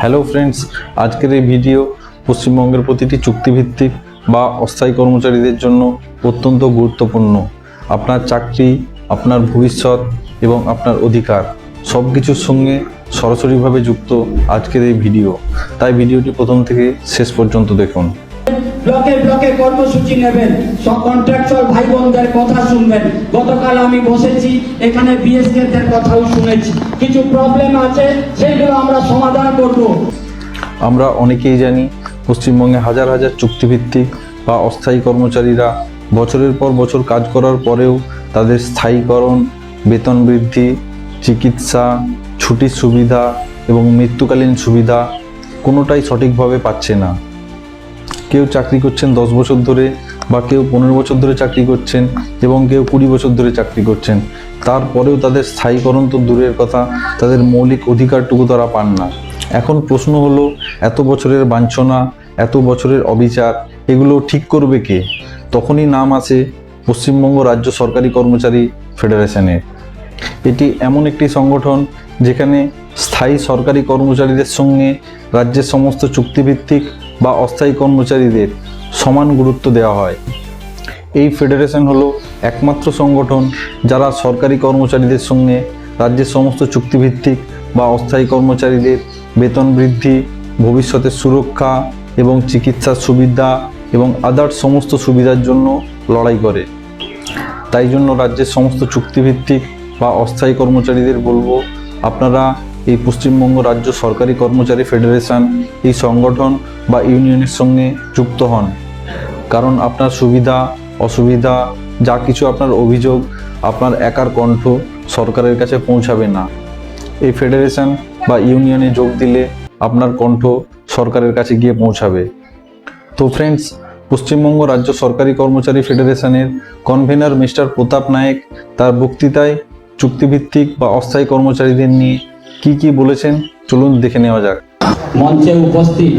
Hello friends আজকের এই video পশ্চিমবঙ্গের প্রতিটি চুক্তিভিত্তিক বা অস্থায়ী কর্মচারীদের জন্য অত্যন্ত গুরুত্বপূর্ণ। আপনার চাকরি, আপনার ভবিষ্যৎ এবং আপনার অধিকার সব কিছুর সঙ্গে সরাসরিভাবে যুক্ত আজকের এই ভিডিও তাই ভিডিওটি প্রথম থেকে শেষ পর্যন্ত দেখুন। ব্লকে ব্লকে কর্মসূচি নেবেন। সব কন্ট্রাকচুয়াল ভাই বোনদের কথা শুনবেন। গতকাল আমি বসেছি, এখানে বিএসকে দের কথাও শুনেছি। কিছু প্রবলেম আছে, সেগুলো আমরা সমাধান করব। আমরা অনেকেই জানি, পশ্চিমবঙ্গে হাজার হাজার চুক্তিভিত্তিক বা অস্থায়ী কর্মচারীরা বছরের পর বছর কাজ করার পরেও তাদের স্থায়ীকরণ, বেতন বৃদ্ধি, চিকিৎসা, ছুটির সুবিধা এবং মৃত্যুকালীন সুবিধা কোনোটাই সঠিকভাবে পাচ্ছে না। কেউ চাকরি করছেন দশ বছর ধরে বা কেউ পনেরো বছর ধরে চাকরি করছেন এবং কেউ কুড়ি বছর ধরে চাকরি করছেন, তারপরেও তাদের স্থায়ীকরণ তো দূরের কথা, তাদের মৌলিক অধিকারটুকু তারা পান না। এখন প্রশ্ন হলো, এত বছরের বাঞ্ছনা, এত বছরের অবিচার, এগুলো ঠিক করবে কে? তখনই নাম আসে পশ্চিমবঙ্গ রাজ্য সরকারি কর্মচারী ফেডারেশনের। এটি এমন একটি সংগঠন যেখানে স্থায়ী সরকারি কর্মচারীদের সঙ্গে রাজ্যের সমস্ত চুক্তিভিত্তিক বা অস্থায়ী কর্মচারীদের সমান গুরুত্ব দেওয়া হয়। এই ফেডারেশন হলো একমাত্র সংগঠন যারা সরকারি কর্মচারীদের সঙ্গে রাজ্যের সমস্ত চুক্তিভিত্তিক বা অস্থায়ী কর্মচারীদের বেতন বৃদ্ধি, ভবিষ্যতের সুরক্ষা এবং চিকিৎসার সুবিধা এবং আদার্স সমস্ত সুবিধার জন্য লড়াই করে। তাই জন্য রাজ্যের সমস্ত চুক্তিভিত্তিক বা অস্থায়ী কর্মচারীদের বলব, আপনারা এই পশ্চিমবঙ্গ রাজ্য সরকারি কর্মচারী ফেডারেশন, এই সংগঠন বা ইউনিয়নের সঙ্গে যুক্ত হন। কারণ আপনার সুবিধা, অসুবিধা, যা কিছু আপনার অভিযোগ, আপনার একার কণ্ঠ সরকারের কাছে পৌঁছাবে না। এই ফেডারেশন বা ইউনিয়নে যোগ দিলে আপনার কণ্ঠ সরকারের কাছে গিয়ে পৌঁছাবে। তো ফ্রেন্ডস পশ্চিমবঙ্গ রাজ্য সরকারি কর্মচারী ফেডারেশনের কনভেনার মিস্টার প্রতাপ নায়েক তার বক্তৃতায় চুক্তিভিত্তিক বা অস্থায়ী কর্মচারীদের নিয়ে কি কি বলেছেন? চলুন দেখে নেওয়া যাক। মঞ্চে উপস্থিত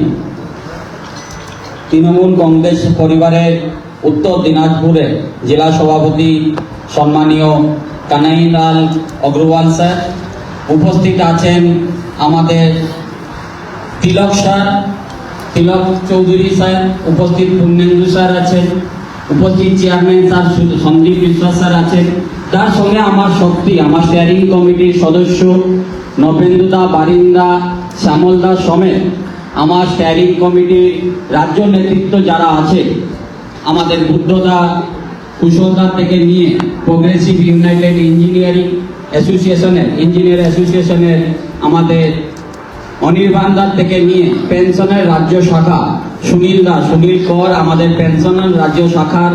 তৃণমূল কংগ্রেস পরিবারের উত্তর দিনাজপুরে জেলা সভাপতি সম্মানীয় কানাইলাল অগ্রওয়াল স্যার। উপস্থিত আছেন আমাদের তিলক স্যার, তিলক চৌধুরী স্যার, উপস্থিত পূর্ণেন্দু স্যার আছেন, উপস্থিত চেয়ারম্যান স্যার সন্দীপ বিশ্বাস স্যার আছেন। তার সঙ্গে আমার শক্তি, আমার স্টিয়ারিং কমিটির সদস্য নবেন্দুদা বারিন্দা শ্যামলদা সমেত আমার স্টিয়ারিং কমিটির রাজ্য নেতৃত্ব যারা আছে, আমাদের বুদ্ধদা কুশলদা থেকে নিয়ে প্রোগ্রেসিভ ইউনাইটেড ইঞ্জিনিয়ারিং অ্যাসোসিয়েশনের ইঞ্জিনিয়ার অ্যাসোসিয়েশনের আমাদের অনির্বাণদার থেকে নিয়ে পেনশনের রাজ্য শাখা, সুনীল দা, সুনীল কর আমাদের পেনশনের রাজ্য শাখার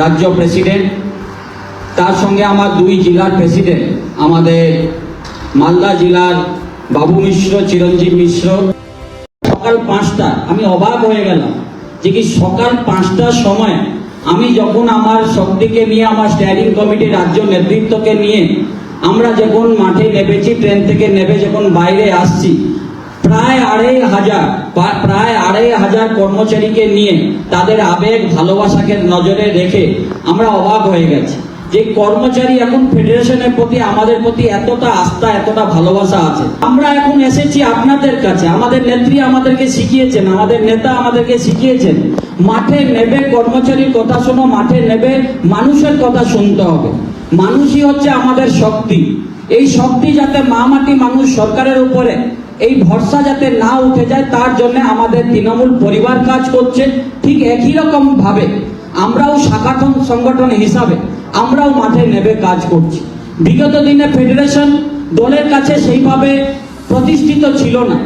রাজ্য প্রেসিডেন্ট তার সঙ্গে আমার দুই জেলার প্রেসিডেন্ট আমাদের মালদা জেলার বাবু মিশ্র, চিরঞ্জীব মিশ্র। সকাল পাঁচটা, আমি অবাক হয়ে গেলাম যে কি সকাল পাঁচটার সময় আমি যখন আমার শক্তিকে নিয়ে, আমার স্ট্যান্ডিং কমিটির রাজ্য নেতৃত্বকে নিয়ে, আমরা যখন মাঠে নেমেছি ট্রেন থেকে নেমে যখন বাইরে আসছি, প্রায় আড়াই হাজার প্রায় আড়াই হাজার কর্মচারীকে নিয়ে তাদের আবেগ, ভালোবাসাকে নজরে রেখে আমরা অবাক হয়ে গেছি। যে কর্মচারী এখন ফেডারেশনের প্রতি, আমাদের প্রতি এতটা আস্থা, এতটা ভালোবাসা আছে। আমরা এখন এসেছি আপনাদের কাছে। আমাদের নেত্রী আমাদেরকে শিখিয়েছেন, আমাদের নেতা আমাদেরকে শিখিয়েছেন। মাঠে নেবে কর্মচারীর কথা শোনো, মাঠে নেবে মানুষের কথা শুনতে হবে। মানুষই হচ্ছে আমাদের শক্তি। এই শক্তি যাতে মা মাটি মানুষ সরকারের উপরে, এই ভরসা যাতে না উঠে যায়, তার জন্য আমাদের তৃণমূল পরিবার কাজ করছে, ঠিক একই রকম ভাবে। আমরাও শাখাঠন সংগঠন হিসাবে আমরাও মাঠে নেবে কাজ করছি। বিগত দিনে ফেডারেশন দলের কাছে সেইভাবে প্রতিষ্ঠিত ছিল না।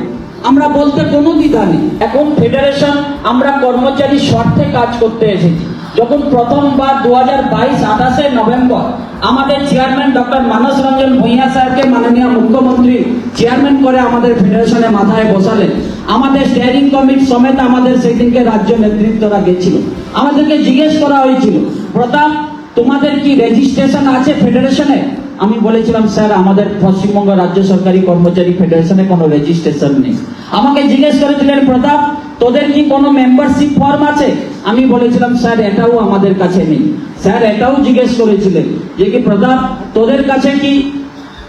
আমরা বলতে কোনো দ্বিধা নেই। এখন ফেডারেশন আমরা কর্মচারী স্বার্থে কাজ করতে এসেছি। যখন প্রথমবার দু হাজার বাইশ আঠাশে নভেম্বর আমাদের চেয়ারম্যান ডক্টর মানস রঞ্জন ভূঁইয়া স্যারকে মাননীয় মুখ্যমন্ত্রী চেয়ারম্যান করে আমাদের ফেডারেশনে মাথায় বসালেন। আমাদের স্টিয়ারিং কমিটি সমেত আমাদের সেই দিনকে রাজ্য নেতৃত্বরা গেছিল। আমাদেরকে জিজ্ঞেস করা হয়েছিল, প্রতাপ তোমাদের কি রেজিস্ট্রেশন আছে ফেডারেশনে আমি বলেছিলাম, স্যার, আমাদের পশ্চিমবঙ্গ রাজ্য সরকারি কর্মচারী ফেডারেশনে কোনো রেজিস্ট্রেশন নেই। আমাকে জিজ্ঞেস করেছিলেন, প্রতাপ, তোদের কি কোনো মেম্বারশিপ ফর্ম আছে? আমি বলেছিলাম, স্যার, এটাও আমাদের কাছে নেই। স্যার, এটাও জিজ্ঞেস করেছিলেন যে কি, প্রতাপ, তোদের কাছে কি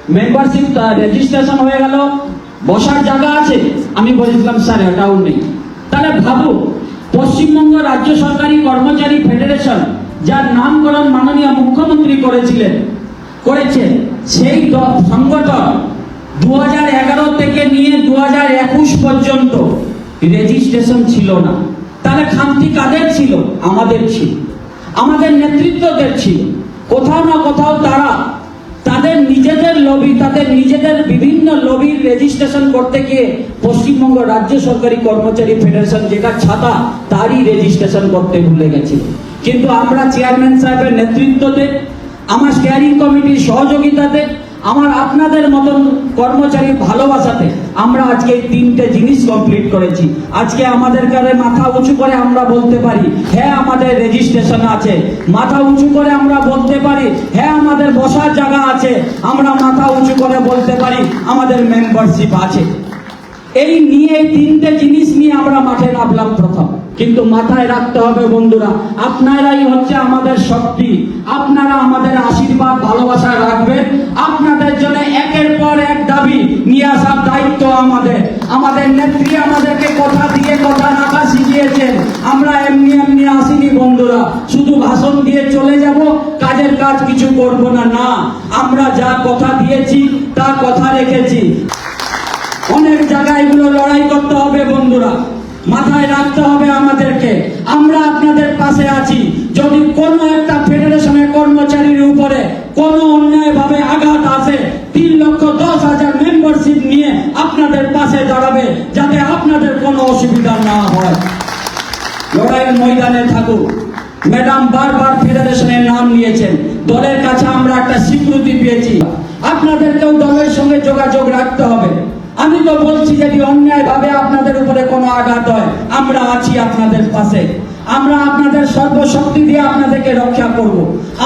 মেম্বারশিপ রেজিস্ট্রেশন হয়ে গেল? বসার জায়গা আছে? আমি বলেছিলাম, স্যার, এটাও নেই। তাহলে ভাবুন পশ্চিমবঙ্গ রাজ্য সরকারি কর্মচারী ফেডারেশন, যার নামকরণ মাননীয় মুখ্যমন্ত্রী করেছিলেন, করেছে। সেই সংগঠন দু হাজার এগারো থেকে নিয়ে দু হাজার একুশ পর্যন্ত রেজিস্ট্রেশন ছিল না। তাহলে খামতি কাদের ছিল? আমাদের ছিল। আমাদের নেতৃত্বদের ছিল। কোথাও না কোথাও তারা তাদের নিজেদের লবি তাদের নিজেদের বিভিন্ন লবির রেজিস্ট্রেশন করতে গিয়ে পশ্চিমবঙ্গ রাজ্য সরকারি কর্মচারী ফেডারেশন যেটা ছাতা, তারই রেজিস্ট্রেশন করতে ভুলে গেছিল কিন্তু আমরা চেয়ারম্যান সাহেবের নেতৃত্বতে, আমার স্টিয়ারিং কমিটির সহযোগিতাতে, আমার আপনাদের মতন কর্মচারীর ভালোবাসাতে আমরা আজকে তিনটে জিনিস কমপ্লিট করেছি। আজকে আমাদের কারে মাথা উঁচু করে আমরা বলতে পারি হ্যাঁ আমাদের রেজিস্ট্রেশন আছে। মাথা উঁচু করে আমরা বলতে পারি হ্যাঁ আমাদের বসার জায়গা আছে। আমরা মাথা উঁচু করে বলতে পারি, আমাদের মেম্বারশিপ আছে। এই নিয়ে তিনটে জিনিস নিয়ে আমরা মাঠে নামলাম প্রথম। কিন্তু মাথায় রাখতে হবে বন্ধুরা, আপনারাই হচ্ছে আমাদের শক্তি। আপনারা আমাদের আশীর্বাদ, ভালোবাসা রাখবেন। আপনাদের জন্য একের পর এক দাবি, নিয়ে আসার দায়িত্ব আমাদের। আমাদের নেত্রী আমাদেরকে কথা দিয়ে কথা রাখা শিখিয়েছেন। আমরা এমনি এমনি আসিনি বন্ধুরা। শুধু ভাষণ দিয়ে চলে যাব, কাজের কাজ কিছু করব না না। আমরা যা কথা দিয়েছি, তা কথা রেখেছি। অনেক জায়গায় এগুলো লড়াই করতে হবে বন্ধুরা। মাথায় রাখতে হবে আমাদেরকে। আমরা আপনাদের পাশে আছি। যদি কোনো একটা ফেডারেশনের কর্মচারীর উপরে কোনো অন্যায়ভাবে আঘাত আসে, তিন লক্ষ দশ হাজার মেম্বারশিপ নিয়ে আপনাদের পাশে দাঁড়াবে, যাতে আপনাদের কোনো অসুবিধা না হয়। লড়াইয়ের ময়দানে থাকুক ম্যাডাম বারবার ফেডারেশনের নাম নিয়েছেন। দলের কাছে আমরা একটা স্বীকৃতি পেয়েছি। আপনাদেরকেও দলের সঙ্গে যোগাযোগ রাখতে হবে। আমি তো বলছি যদি অন্যায় ভাবে আপনাদের উপরে কোনো আঘাত হয়, আমরা আছি আপনাদের পাশে। আমরা আপনাদের সর্বশক্তি দিয়ে আপনাদেরকে রক্ষা করব।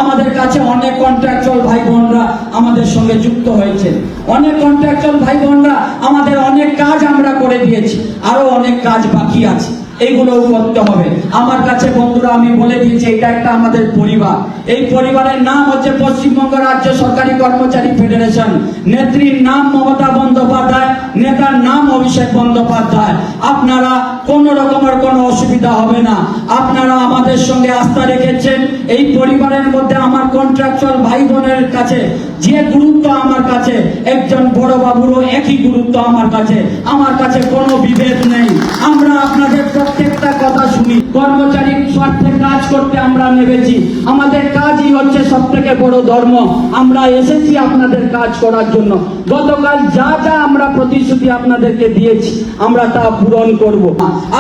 আমাদের কাছে অনেক কন্ট্রাকচুয়াল ভাই বোনরা আমাদের সঙ্গে যুক্ত হয়েছে। অনেক কন্ট্রাকচুয়াল ভাই বোনরা আমাদের অনেক কাজ আমরা করে দিয়েছি। আরও অনেক কাজ বাকি আছে। এইগুলোও করতে হবে। আমার কাছে বন্ধুরা, আমি বলে দিয়েছি, এটা একটা আমাদের পরিবার। এই পরিবারের নাম হচ্ছে পশ্চিমবঙ্গ রাজ্য সরকারি কর্মচারী ফেডারেশন। নেত্রীর নাম মমতা বন্দ্যোপাধ্যায়, নেতার নাম অভিষেক বন্দ্যোপাধ্যায়। আপনারা কোন রকমের কোনো অসুবিধা হবে না। আপনারা আমাদের সঙ্গে আস্থা রেখেছেন। এই পরিবারের মধ্যে আমার কন্ট্রাকচুয়াল ভাই বোনের কাছে যে গুরুত্ব আমার কাছে, একজন বড় বাবুরও একই গুরুত্ব আমার কাছে। আমার কাছে কোনো বিভেদ নেই। আমরা আপনাদের প্রত্যেকটা কথা শুনি। কর্মচারী স্বার্থে কাজ করতে আমরা নেমেছি। আমাদের কাজই হচ্ছে সব থেকে বড় ধর্ম। আমরা এসেছি আপনাদের কাজ করার জন্য। গতকাল যা যা আমরা প্রতিশ্রুতি আপনাদেরকে দিয়েছি, আমরা তা পূরণ করব।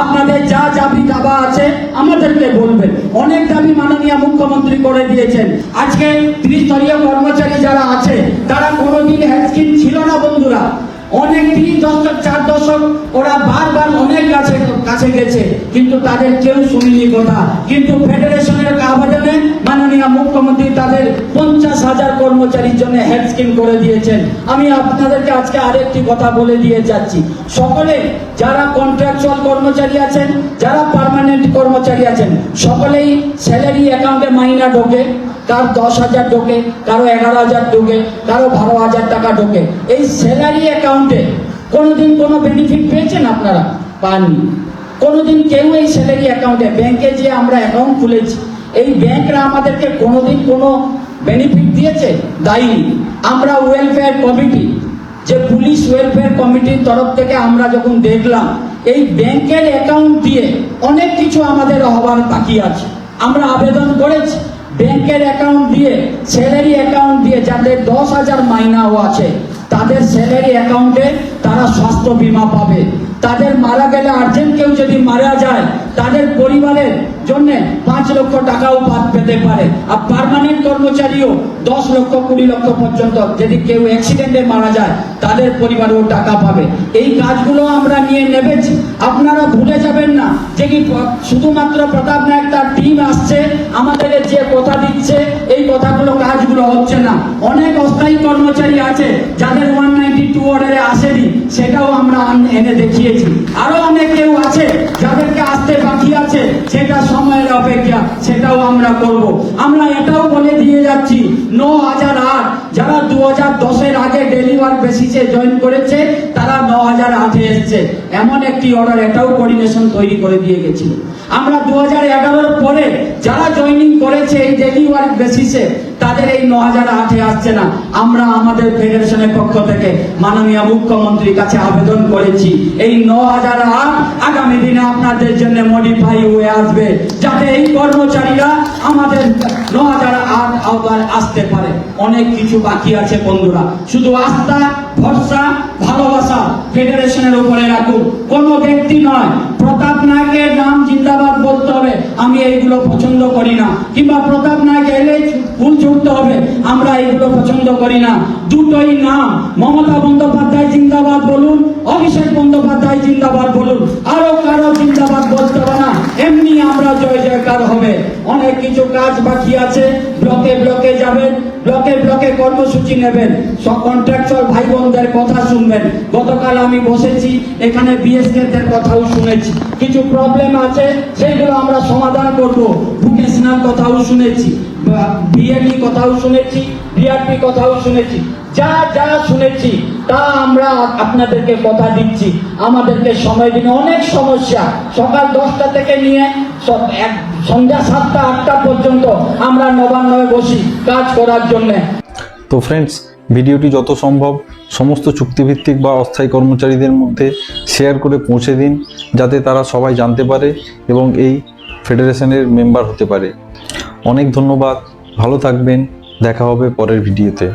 আপনাদের যা দাবি দাবা আছে, আমাদেরকে বলবেন। অনেক দাবি মাননীয় মুখ্যমন্ত্রী করে দিয়েছেন। আজকে ত্রিস্তরীয় কর্মচারী যারা আছে, তারা কোনোদিন স্কিম ছিল না বন্ধুরা। অনেক তিন দশক, চার দশক ওরা বারবার অনেক কাছে কাছে গেছে, কিন্তু তাদের কেউ শুনিনি কথা। কিন্তু ফেডারেশনের আবেদনে মাননীয় মুখ্যমন্ত্রী তাদের পঞ্চাশ হাজার কর্মচারীর জন্য হেলথ স্কিম করে দিয়েছেন। আমি আপনাদেরকে আজকে আরেকটি কথা বলে দিয়ে যাচ্ছি। সকলে যারা কন্ট্রাকচুয়াল কর্মচারী আছেন, যারা পার্মানেন্ট কর্মচারী আছেন, সকলেই স্যালারি অ্যাকাউন্টে মাইনা ঢোকে। কার দশ হাজার ঢোকে, কারও এগারো হাজার ঢোকে, কারও বারো হাজার টাকা ঢোকে। এই স্যালারি অ্যাকাউন্টে কোনোদিন কোনো বেনিফিট পেয়েছেন আপনারা? পাননি। কোনোদিন কেউ এই স্যালারি অ্যাকাউন্টে ব্যাংকে যে আমরা অ্যাকাউন্ট খুলেছি, এই ব্যাংকরা আমাদেরকে কোনোদিন কোনো বেনিফিট দিয়েছে? দেয়নি আমরা ওয়েলফেয়ার কমিটি যে পুলিশ ওয়েলফেয়ার কমিটির তরফ থেকে আমরা যখন দেখলাম, এই ব্যাংকের অ্যাকাউন্ট দিয়ে অনেক কিছু আমাদের হবার বাকি আছে। আমরা আবেদন করেছি। ব্যাংকের অ্যাকাউন্ট দিয়ে স্যালারি অ্যাকাউন্ট দিয়ে যাদের দশ হাজার মাইনাও আছে, তাদের স্যালারি অ্যাকাউন্টে তারা স্বাস্থ্য বিমা পাবে। তাদের মারা গেলে আর্জেন্ট কেউ যদি মারা যায়, তাদের পরিবারের জন্য পাঁচ লক্ষ টাকাও বাদ পেতে পারে। আর পার্মানেন্ট কর্মচারীও দশ লক্ষ, কুড়ি লক্ষ পর্যন্ত যদি কেউ অ্যাক্সিডেন্টে মারা যায়, তাদের পরিবারেও টাকা পাবে। এই কাজগুলো আমরা নিয়ে নেবেছি আপনারা ভুলে যাবেন না যে কি শুধুমাত্র প্রতাপ নায়ক তার টিম আসছে, আমাদের যে কথা দিচ্ছে, এই কথাগুলো কাজগুলো হচ্ছে না। অনেক অস্থায়ী কর্মচারী আছে যাদের ওয়ান নাইনটি টু অর্ডারে আসেনি, সেটাও আমরা এনে দেখিয়েছি। আরও অনেক কেউ আছে যাদেরকে আসতে বাকি আছে, সেটা সময়ের অপেক্ষা, সেটাও আমরা করব। আমরা এটাও বলে দিয়ে যাচ্ছি ন হাজার আট, যারা দু হাজার দশের আগে ডেলিভার বেসিসে জয়েন করেছে, তারা ন হাজার আটে এসছে। এমন একটি অর্ডার এটাও কোঅর্ডিনেশন তৈরি করে দিয়ে গেছিল। আমরা দু হাজার এগারোর পরে যারা জয়েনিং করেছে এই ডেলিভারি বেসিসে তাদের এই ন হাজার আটে আসছে না। আমরা আমাদের ফেডারেশনের পক্ষ থেকে মাননীয় মুখ্যমন্ত্রীর কাছে আবেদন করেছি। এই ন হাজার আট আগামী দিনে আপনাদের জন্য মডিফাই হয়ে আসবে, যাতে এই কর্মচারীরা আমাদের ন হাজার আট আওতায় আসতে পারে। অনেক কিছু বাকি আছে বন্ধুরা। শুধু আস্থা, ভরসা, ভালোবাসা ফেডারেশনের উপরে রাখুন। কোনো ব্যক্তি নয়, প্রতাপ নায়কের নাম জিন্দাবাদ বলতে হবে। আমি এইগুলো পছন্দ করি না। কিংবা প্রতাপ নায়ক এলে ফুল ছুটতে হবে, আমরা এইগুলো পছন্দ করি না। দুটোই নাম মমতা বন্দ্যোপাধ্যায় জিন্দাবাদ বলুন, অভিষেক বন্দ্যোপাধ্যায় জিন্দাবাদ বলুন, আরও কারও জিন্দাবাদ বলতে হবে না। এমনি আমরা জয় জয়কার হবে। অনেক কিছু কাজ বাকি আছে, ব্লকে ব্লকে যাবেন, ব্লকে ব্লকে কর্মসূচি নেবেন। সব কন্ট্রাকচুয়াল ভাই বোনদের কথা শুনবেন। গতকাল আমি বসেছি, এখানে বিএসকে দের কথাও শুনেছি। কিছু প্রবলেম আছে সেগুলো আমরা সমাধান করব। ভোকেশনাল কথাও শুনেছি। বিএডি কথাও শুনেছি বিআরপি কথাও শুনেছি। যা যা শুনেছি, তা আমরা আপনাদেরকে কথা দিচ্ছি। আমাদেরকে সময় দিন, অনেক সমস্যা। সকাল দশটা থেকে নিয়ে এক, সন্ধ্যা সাতটা, আটটা পর্যন্ত আমরা নবান্নয়ে বসি কাজ করার জন্যে। তো ফ্রেন্ডস ভিডিওটি যত সম্ভব সমস্ত চুক্তিভিত্তিক বা অস্থায়ী কর্মচারীদের মধ্যে শেয়ার করে পৌঁছে দিন, যাতে তারা সবাই জানতে পারে এবং এই ফেডারেশনের মেম্বার হতে পারে। অনেক ধন্যবাদ ভালো থাকবেন দেখা হবে পরের ভিডিওতে।